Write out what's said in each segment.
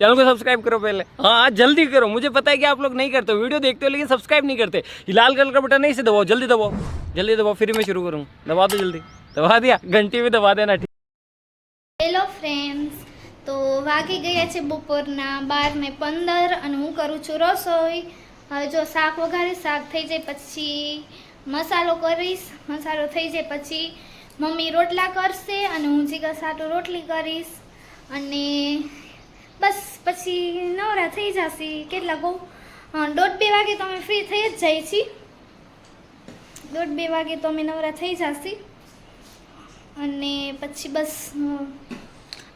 Channel को subscribe करो पहले हाँ हाँ जल्दी करो मुझे पता है कि आप लोग नहीं करते हो वीडियो देखते हो लेकिन सब्सक्राइब नहीं करते ये लाल कलर का बटन नहीं से दबाओ जल्दी दबाओ जल्दी दबाओ फिर मैं शुरू करूँ दबा दो जल्दी दबा दिया घंटी भी दबा देना હેલો ફ્રેન્ડ્સ તો વાગી ગયા છે બપોરના બાર ને પંદર અને હું કરું છું રસોઈ હવે જો શાક વઘારીશ શાક થઈ જાય પછી મસાલો કરીશ મસાલો થઈ જાય પછી મમ્મી રોટલા કરશે અને હું જીગા સાટો રોટલી કરીશ અને બસ પછી નવરા થઈ જશે કેટલા કહું? દોઢ બે વાગે તો અમે ફ્રી થઈ જ જાય છીએ. દોઢ બે વાગે તો અમે નવરા થઈ જશે. અને પછી બસ અ,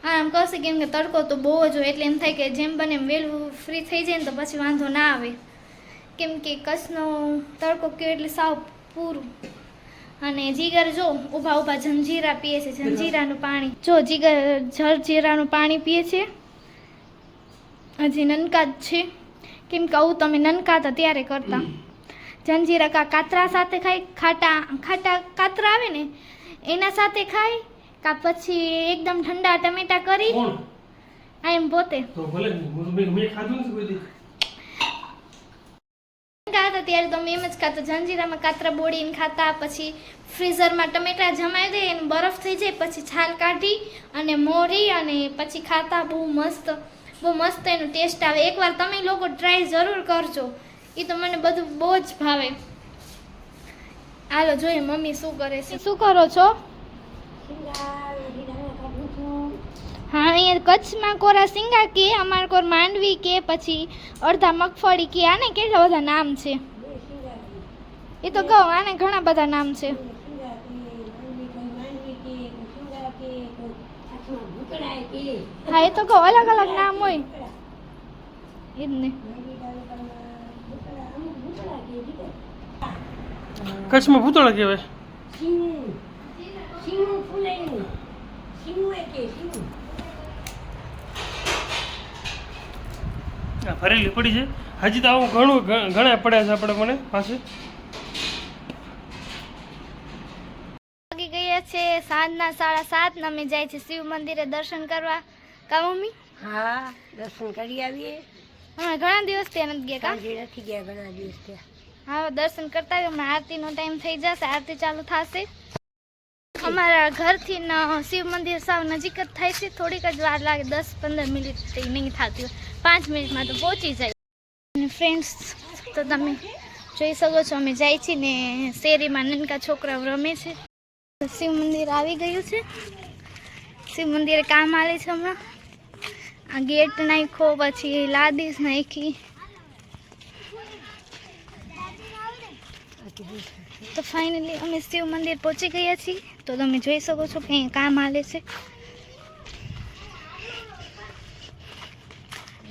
આરામ કરશે કેમ કે તડકો તો બહુ જ હોય એટલે એમ થાય કે જેમ બને એમ વહેલું ફ્રી થઈ જાય ને તો પછી વાંધો ના આવે. કેમ કે કચ્છનો તડકો કયો એટલે સાવ પૂરું. અને જીગર જો ઊભા ઊભા જંજીરા પીએ છે જંજીરાનું પાણી. જો જીગર જરજીરાનું પાણી પીએ છે. હજી નનકા જ છે. કેમ કે આવું તમે નનકાત ત્યારે કરતા. જંજીરા કા કાતરા સાથે ખાય ખાટા ખાટા કાતરા આવે ને એના સાથે ખાય કા પછી એકદમ ઠંડા ટમેટા કરી. આ એમ પોતે. ત્યારે તો અમે એમ જ ખાતા. જંજીરામાં કાતરા બોળીને ખાતા પછી ફ્રીઝરમાં ટમેટા જમાઈ દે એને બરફ થઈ જાય પછી છાલ કાઢી અને મોરી અને પછી ખાતા બહુ મસ્ત. બહુ મસ્ત એનો ટેસ્ટ આવે. એકવાર તમે લોકો ટ્રાય જરૂર કરજો. એ તો મને બધું બહુ જ ભાવે. હાલો જોઈએ મમ્મી શું કરે છે. શું કરો છો? હા અહીંયા કચ્છમાં કોરા સિંગા કે અમાર કોર માંડવી કે પછી અડધા મગફળી કે આને કેટલા બધા નામ છે? એ તો કહો આને ઘણા બધા નામ છે. હા, એ તો કહો, અલગ અલગ નામ હોય. એ જ ને કચ્છમાં ભૂતળા કહેવાય. ભરેલી પડી છે. હજી તો આવું ઘણું ઘણા પડ્યા છે આપણે મને પાસે વાગી ગયા છે સાંજના સાડા સાત ને અમે જાય છે શિવ મંદિરે દર્શન કરવા. કા મમ્મી? હા દર્શન કરી આવીએ. હા ઘણા દિવસ ત્યાં નથી ગયા કાંજી નથી ગયા ઘણા દિવસ થયા. હા દર્શન કરતા હમણાં આરતીનો ટાઈમ થઈ જશે આરતી ચાલુ થશે. અમારા ઘરથી ન શિવ મંદિર સાવ નજીક જ થાય છે. થોડીક જ વાર લાગે દસ પંદર મિનિટ નહીં થતી હોય. પાંચ મિનિટમાં તો પહોંચી જાય. અને ફ્રેન્ડ્સ તો તમે જોઈ શકો છો અમે જાય છીએ ને શેરીમાં. નાનકા છોકરાઓ રમે છે. શિવ મંદિર આવી ગયું છે. શિવ મંદિરે કામ આલે છે હમણાં. આ ગેટ નાખ્યો, પછી લાદીશ નાખી. તો ફાઇનલી અમે શિવ મંદિર પહોંચી ગયા છીએ. તો તમે જોઈ શકો છો કે અહીંયા કામ હાલે છે.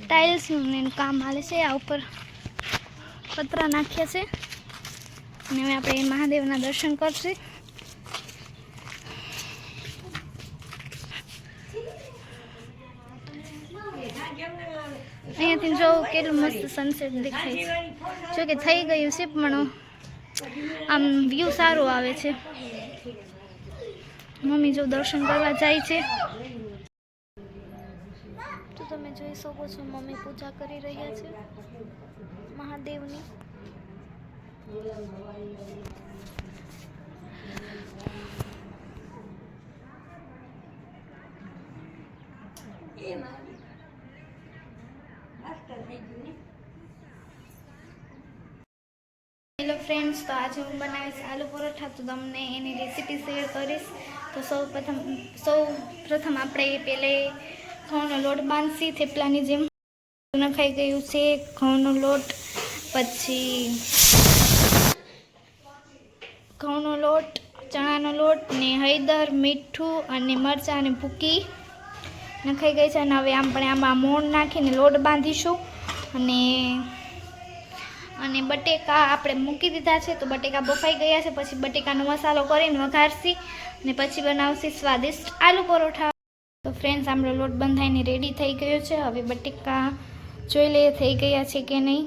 ટાઇલ્સનું કામ હાલે છે. આ ઉપર પતરા નાખ્યા છે. અને હવે આપણે મહાદેવના દર્શન કરશે. અહીંયાથી જો કેટલું મસ્ત સનસેટ દેખાય છે. જો કે થઈ ગયું છે પણ આમ વ્યૂ સારો આવે છે. મમ્મી જો દર્શન કરવા જાય છે. તો તમે જોઈ શકો છો મમ્મી પૂજા કરી રહ્યા છે મહાદેવની. હેલો ફ્રેન્ડ્સ તો આજે હું બનાવીશ આલુ પરોઠા. તો તમને એની રેસીપી શેર કરીશ. તો સૌ પ્રથમ સૌ પ્રથમ આપણે પહેલે ઘઉંનો લોટ બાંધશી. થેપલાની જેમ નખાઈ ગયું છે ઘઉંનો લોટ. પછી ઘઉંનો લોટ, ચણાનો લોટ ને હળદર, મીઠું અને મરચાં અને ભૂકી નખાઈ ગઈ છે. અને હવે આપણે આમાં મોણ નાખીને લોટ બાંધીશું. અને અને બટેકા આપણે મૂકી દીધા છે, તો બટેકા બફાઈ ગયા છે, પછી બટેકાનો મસાલો કરીને વઘારશી અને પછી બનાવશી સ્વાદિષ્ટ આલુ પરોઠા. તો ફ્રેન્ડ્સ આપણો લોટ બંધાઈને રેડી થઈ ગયો છે. હવે બટેકા જોઈ લઈએ થઈ ગયા છે કે નહીં.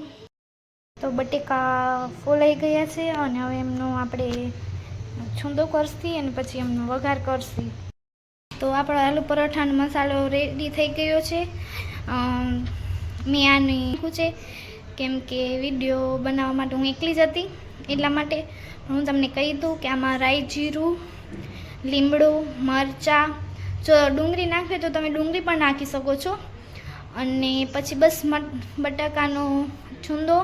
તો બટેકા ફોલાઈ ગયા છે અને હવે એમનો આપણે છૂંદો કરશી અને પછી એમનો વઘાર કરશી. તો આપણો આલુ પરોઠાનો મસાલો રેડી થઈ ગયો છે. મેં આની છે. કેમ કે વીડિયો બનાવવા માટે હું એકલી જ હતી. એટલા માટે હું તમને કહી દઉં કે આમાં રાઈ જીરું, લીમડું, મરચાં, જો ડુંગળી નાખવી તો તમે ડુંગળી પણ નાખી શકો છો. અને પછી બસ બટાકાનો છૂંદો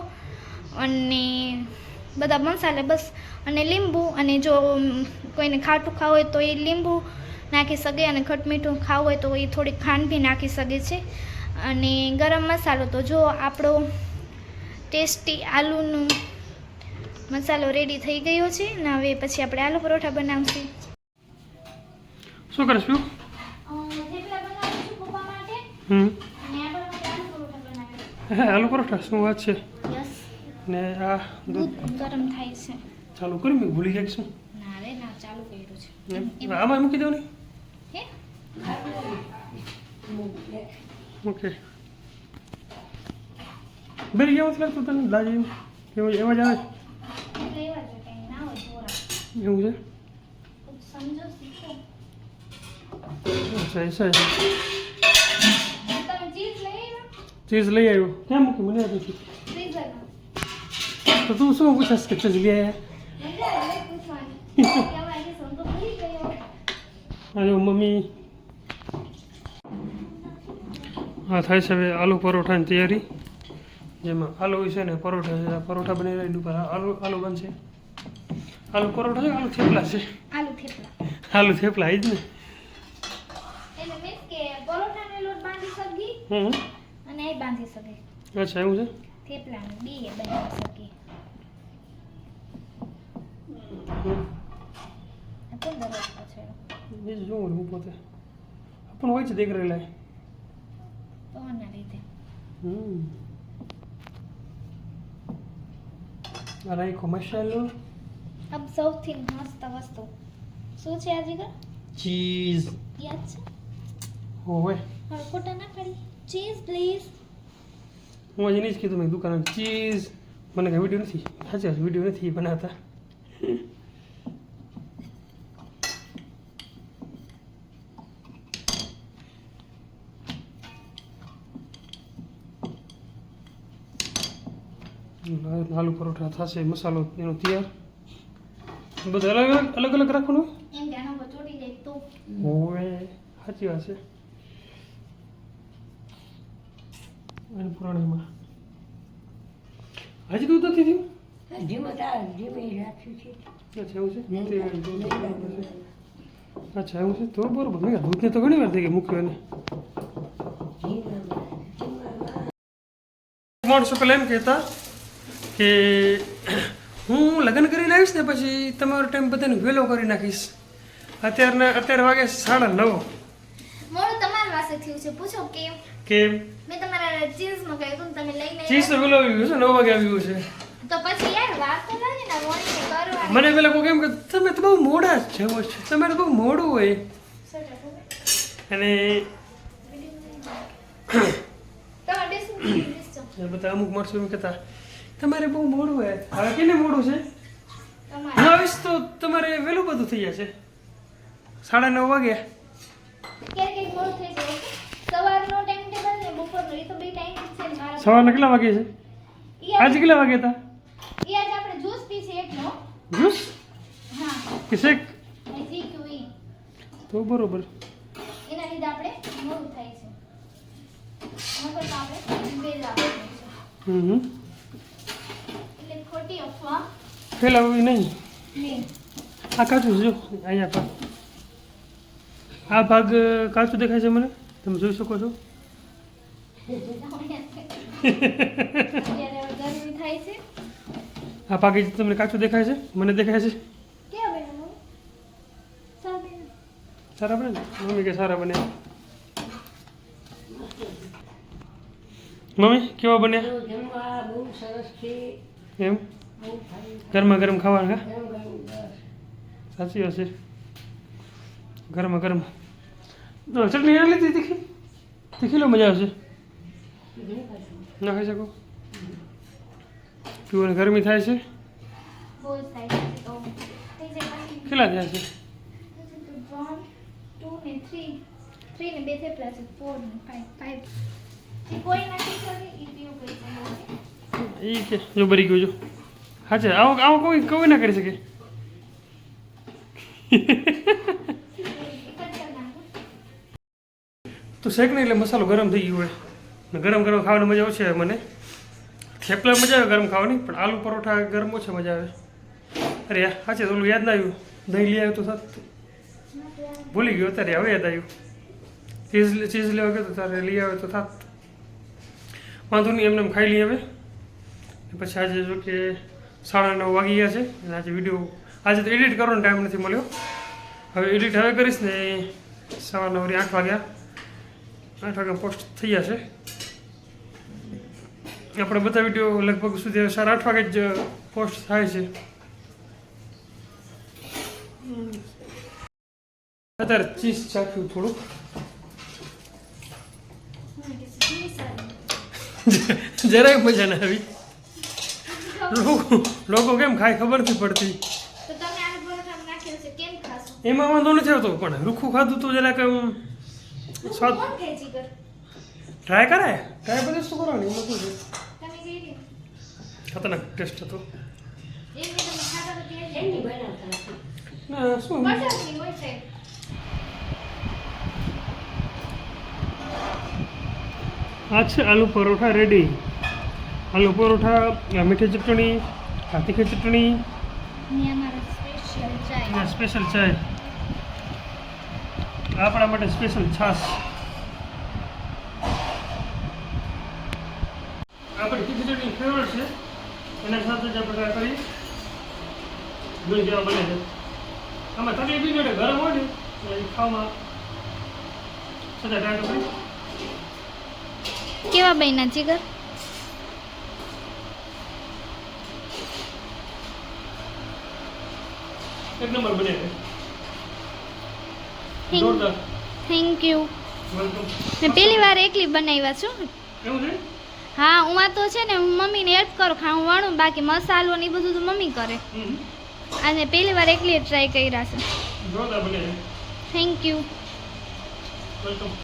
અને બધા મસાલા બસ. અને લીંબુ અને જો કોઈને ખાટું ખાવું હોય તો એ લીંબુ નાખી શકે અને ખટમીઠું ખાવું હોય તો એ થોડી ખાંડ બી નાખી શકે છે. અને ગરમ મસાલો તો જો આપણો ટેસ્ટી આલુનું મસાલો રેડી થઈ ગયો છે. ને હવે પછી આપણે આલુ પરોઠા બનાવશું. શું કરશું? આલુ પરોઠા બનાવ્યા હે આલુ પરોઠા શું વાત છે? ને આ દૂધ? દૂધ ગરમ થાય છે. ચાલુ કર્યું મેં ભૂલી જાય છું. ના રે ના ચાલુ કર્યું છે. આમાં મૂકી દઉં ને ઓકે. બેરી કેવું લાગતું તને લાજી કેવું એવા જ આવે. એવા જ એવું છે? અચ્છા એસા ચીઝ લઈ આવ્યા. ક્યાં મૂકી મને ફ્રીઝરમાં તો તું શું પૂછાશ કે ચીઝ લઈ આવ્યા? જો મમ્મી. હા, થાય છે હવે આલુ પરોઠાની તૈયારી. જેમાં આલુ છે ને પરોઠા છે. પરોઠા બની રહ્યા ઉપર. આલુ આલુ બનશે. આલુ પરોઠા છે આલુ થેપલા છે? આલુ થેપલા. આલુ થેપલા એ જ ને. હમ. અને એ બાંધી શકે અચ્છા એવું છે? થેપલા બી બનાવી શકી બીજું હું પોતે? પણ હોય છે દેખ રહેલા હમ. નાખો મસાલો અબ સૌથી મસ્ત વસ્તુ. શું છે આ જીગર ચીઝ યાદ છે? હોવે. હવે ના પડી ચીઝ પ્લીઝ હું હજી નહીં જ કીધું મેં દુકાન ચીઝ મને કઈ વીડિયો નથી. સાચી વીડિયો નથી બનાવતા. આલુ પરોઠા થશે મસાલો એનો તૈયાર. બધા અલગ અલગ અલગ અલગ રાખવાનું? હોય સાચી વાત છે. અને પુરાણીમાં. હજી દૂધ નથી થયું અચ્છા એવું છે. અચ્છા એવું છે? તો બરોબર. મેં દૂધને તો ઘણી વાર થઈ ગઈ મૂક્યો એને. માણસો પેલા એમ કહેતા કે હું લગ્ન કરીને આવીશ ને પછી તમારો ટાઈમ બધાને વહેલો કરી નાખીશ. અત્યારના અત્યારે વાગે સાડા નવ. મોડું તમારા પાસે થયું છે. પૂછો કેમ? કેમ? મેં તમારા જીન્સ મંગાવ્યું હતું તમે લઈને ચીઝ તો વહેલો આવી ગયું છે નવ વાગે આવ્યું છે. તો પછી યાર વાત તો લાગે ને મોડી કરવા મને પેલા કોઈ કેમ કે તમે તો બહુ મોડા જેવો છે. તમારે બહુ મોડું હોય. અને બધા અમુક માણસો એમ કહેતા તમારે બહુ મોડું હોય હવે કેને મોડું છે? હું આવીશ તો તમારે વહેલું બધું થઈ જશે. સાડા નવ જાય સવારનો કેટલા વાગે છે? આજે કેટલા વાગે હતા? ઈ આજ આપણે જ્યુસ કે શેક. તો બરોબર. એના લીધે આપણે મોડું થાય છે. હમ હમ. એટલે અફવા પેલા નહીં. નહીં. આ કાચું જો. અહીંયા પણ. આ ભાગ કાચું દેખાય છે મને? તમે જોઈ શકો છો. આ ભાગ એ તમને કાચું દેખાય છે મને દેખાય છે. સારા બને. મમ્મી કે સારા બને. મમ્મી કેવા બન્યા? તો જમવા બહુ સરસ છે. એમ? ગરમા ગરમ ખાવાના હા સાચી વાત છે. ગરમા ગરમ તો ચટણી ના લીધી તીખી? તીખી લો મજા આવશે? ના ખાઈ શકો? પીવાને ગરમી થાય છે? કેટલા થયા છે? એ કે, જો બરી ગયું જો. છે આવો આવો, કોઈ કોઈ ના કરી શકે. તો શેક નહીં, એટલે મસાલો ગરમ થઈ ગયો હોય. ને ગરમ ગરમ ખાવાની મજા આવશે મને. થેપલા મજા આવે ગરમ ખાવાની, પણ આલુ પરોઠા ગરમ ઓછો મજા આવે. અરે યાર તો ઓલું યાદ ના આવ્યું. દહીં લઈ આવ્યું તો સાત. ભૂલી ગયો, અત્યારે હવે યાદ આવ્યું. ચીઝ ચીઝ લેવા ગયો તો તારે લઈ આવે તો થાત વાંધો નહીં, એમને એમ ખાઈ લઈએ હવે. પછી આજે જો કે સાડા નવ વાગી ગયા છે. અને આજે વીડિયો આજે તો એડિટ કરવાનો ટાઈમ નથી મળ્યો. હવે એડિટ હવે કરીશ ને સવા નવરી આઠ વાગ્યા. આઠ વાગ્યા પોસ્ટ થઈ ગયા છે. આપણે બધા વીડિયો લગભગ સુધી સાડા આઠ વાગે જ પોસ્ટ થાય છે. અત્યારે ચીઝ ચાખ્યું થોડુંક. જરાય મજા ના આવી. લોકો લોકો કેમ ખાય ખબર નથી પડતી. તો તમે આલુ પરોઠામાં નાખ્યો છે કેમ ખાશો? એમાં વાંધો નથી આવતો પણ રૂખું ખાધું તો જરાક સ્વાદ ટ્રાય કરાય ટ્રાય કરે? શું કરવાની? એમાં શું છે? ખતરનાક ટેસ્ટ હતો. ના શું? બટરની હોય છે. આ છે આલુ પરોઠા રેડી આલુ પરોઠા મીઠી ચટણી આ તીખી ચટણી સ્પેશિયલ ચાય. આપણા માટે સ્પેશિયલ છાશ. આપણી તીખી ચટણી ફેવરેટ છે. એના સાથે જ આપણે આ કરીએ. દૂધ જેવા બને છે. આમાં તકલીફ એ જોડે ગરમ હોય ને ખાવામાં સદા ટ્રાય કેવા બન્યા જીગર? એક નંબર બને. જોરદાર. Thank you. વેલકમ મેં પહેલી વાર એકલી બનાવ્યા છું? એવું છે? હા હું આ તો છે ને હું મમ્મીને હેલ્પ કરું ખા હું વણું બાકી મસાલો ને એ બધું તો મમ્મી કરે. અને પહેલી વાર એકલી ટ્રાય કર્યા છે. જોરદાર બને. છે થેન્ક યુ. વેલકમ